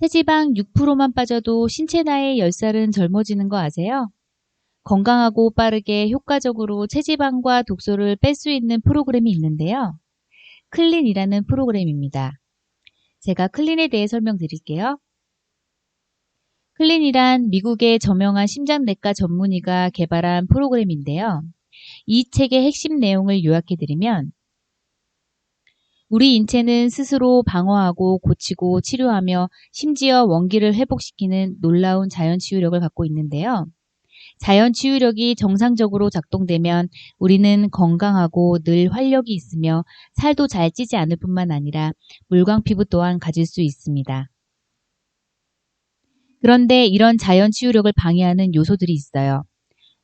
체지방 6%만 빠져도 신체 나이 10살은 젊어지는 거 아세요? 건강하고 빠르게 효과적으로 체지방과 독소를 뺄 수 있는 프로그램이 있는데요. 클린이라는 프로그램입니다. 제가 클린에 대해 설명드릴게요. 클린이란 미국의 저명한 심장내과 전문의가 개발한 프로그램인데요. 이 책의 핵심 내용을 요약해드리면 우리 인체는 스스로 방어하고 고치고 치료하며 심지어 원기를 회복시키는 놀라운 자연 치유력을 갖고 있는데요. 자연 치유력이 정상적으로 작동되면 우리는 건강하고 늘 활력이 있으며 살도 잘 찌지 않을 뿐만 아니라 물광 피부 또한 가질 수 있습니다. 그런데 이런 자연 치유력을 방해하는 요소들이 있어요.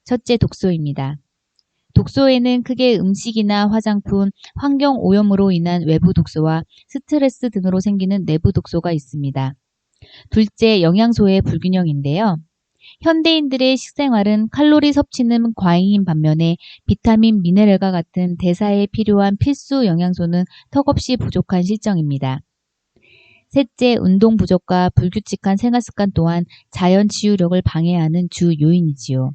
첫째 독소입니다. 독소에는 크게 음식이나 화장품, 환경 오염으로 인한 외부 독소와 스트레스 등으로 생기는 내부 독소가 있습니다. 둘째, 영양소의 불균형인데요. 현대인들의 식생활은 칼로리 섭취는 과잉인 반면에 비타민, 미네랄과 같은 대사에 필요한 필수 영양소는 턱없이 부족한 실정입니다. 셋째, 운동 부족과 불규칙한 생활 습관 또한 자연 치유력을 방해하는 주 요인이지요.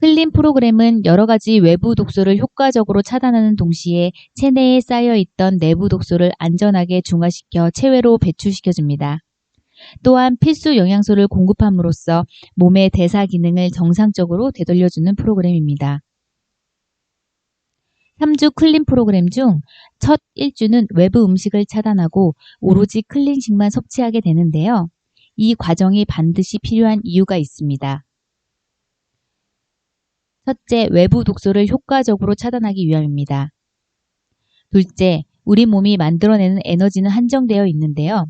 클린 프로그램은 여러 가지 외부 독소를 효과적으로 차단하는 동시에 체내에 쌓여 있던 내부 독소를 안전하게 중화시켜 체외로 배출시켜줍니다. 또한 필수 영양소를 공급함으로써 몸의 대사 기능을 정상적으로 되돌려주는 프로그램입니다. 3주 클린 프로그램 중 첫 1주는 외부 음식을 차단하고 오로지 클린식만 섭취하게 되는데요. 이 과정이 반드시 필요한 이유가 있습니다. 첫째, 외부 독소를 효과적으로 차단하기 위함입니다. 둘째, 우리 몸이 만들어내는 에너지는 한정되어 있는데요.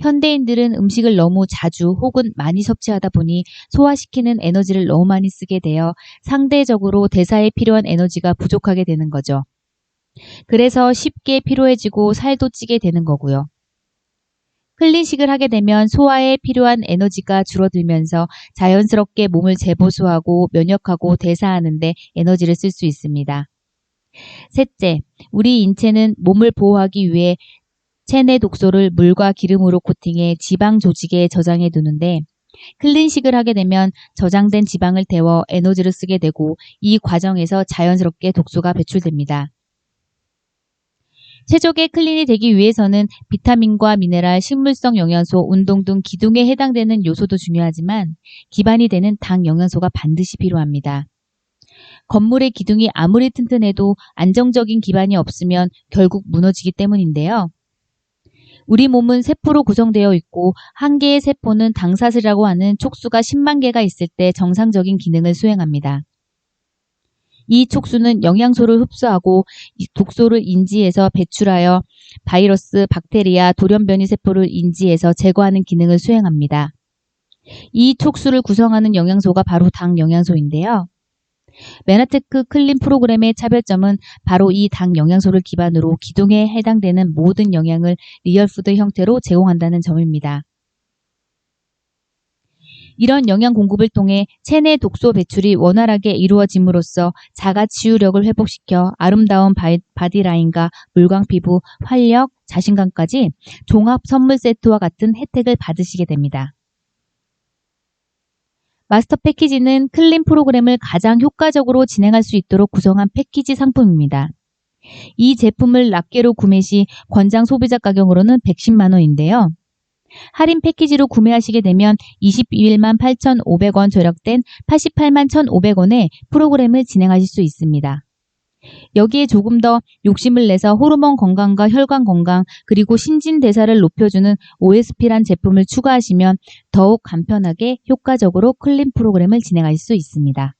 현대인들은 음식을 너무 자주 혹은 많이 섭취하다 보니 소화시키는 에너지를 너무 많이 쓰게 되어 상대적으로 대사에 필요한 에너지가 부족하게 되는 거죠. 그래서 쉽게 피로해지고 살도 찌게 되는 거고요. 클린식을 하게 되면 소화에 필요한 에너지가 줄어들면서 자연스럽게 몸을 재보수하고 면역하고 대사하는데 에너지를 쓸 수 있습니다. 셋째, 우리 인체는 몸을 보호하기 위해 체내 독소를 물과 기름으로 코팅해 지방 조직에 저장해 두는데 클린식을 하게 되면 저장된 지방을 데워 에너지를 쓰게 되고 이 과정에서 자연스럽게 독소가 배출됩니다. 최적의 클린이 되기 위해서는 비타민과 미네랄, 식물성 영양소, 운동 등 기둥에 해당되는 요소도 중요하지만 기반이 되는 당 영양소가 반드시 필요합니다. 건물의 기둥이 아무리 튼튼해도 안정적인 기반이 없으면 결국 무너지기 때문인데요. 우리 몸은 세포로 구성되어 있고 한 개의 세포는 당사슬이라고 하는 촉수가 10만 개가 있을 때 정상적인 기능을 수행합니다. 이 촉수는 영양소를 흡수하고 독소를 인지해서 배출하여 바이러스, 박테리아, 돌연변이 세포를 인지해서 제거하는 기능을 수행합니다. 이 촉수를 구성하는 영양소가 바로 당 영양소인데요. 메나테크 클린 프로그램의 차별점은 바로 이 당 영양소를 기반으로 기둥에 해당되는 모든 영양을 리얼푸드 형태로 제공한다는 점입니다. 이런 영양 공급을 통해 체내 독소 배출이 원활하게 이루어짐으로써 자가 치유력을 회복시켜 아름다운 바디라인과 물광 피부, 활력, 자신감까지 종합 선물 세트와 같은 혜택을 받으시게 됩니다. 마스터 패키지는 클린 프로그램을 가장 효과적으로 진행할 수 있도록 구성한 패키지 상품입니다. 이 제품을 낱개로 구매 시 권장 소비자 가격으로는 110만원인데요. 할인 패키지로 구매하시게 되면 21만 8,500원 절약된 88만 1,500원에 프로그램을 진행하실 수 있습니다. 여기에 조금 더 욕심을 내서 호르몬 건강과 혈관 건강 그리고 신진대사를 높여주는 OSP란 제품을 추가하시면 더욱 간편하게 효과적으로 클린 프로그램을 진행할 수 있습니다.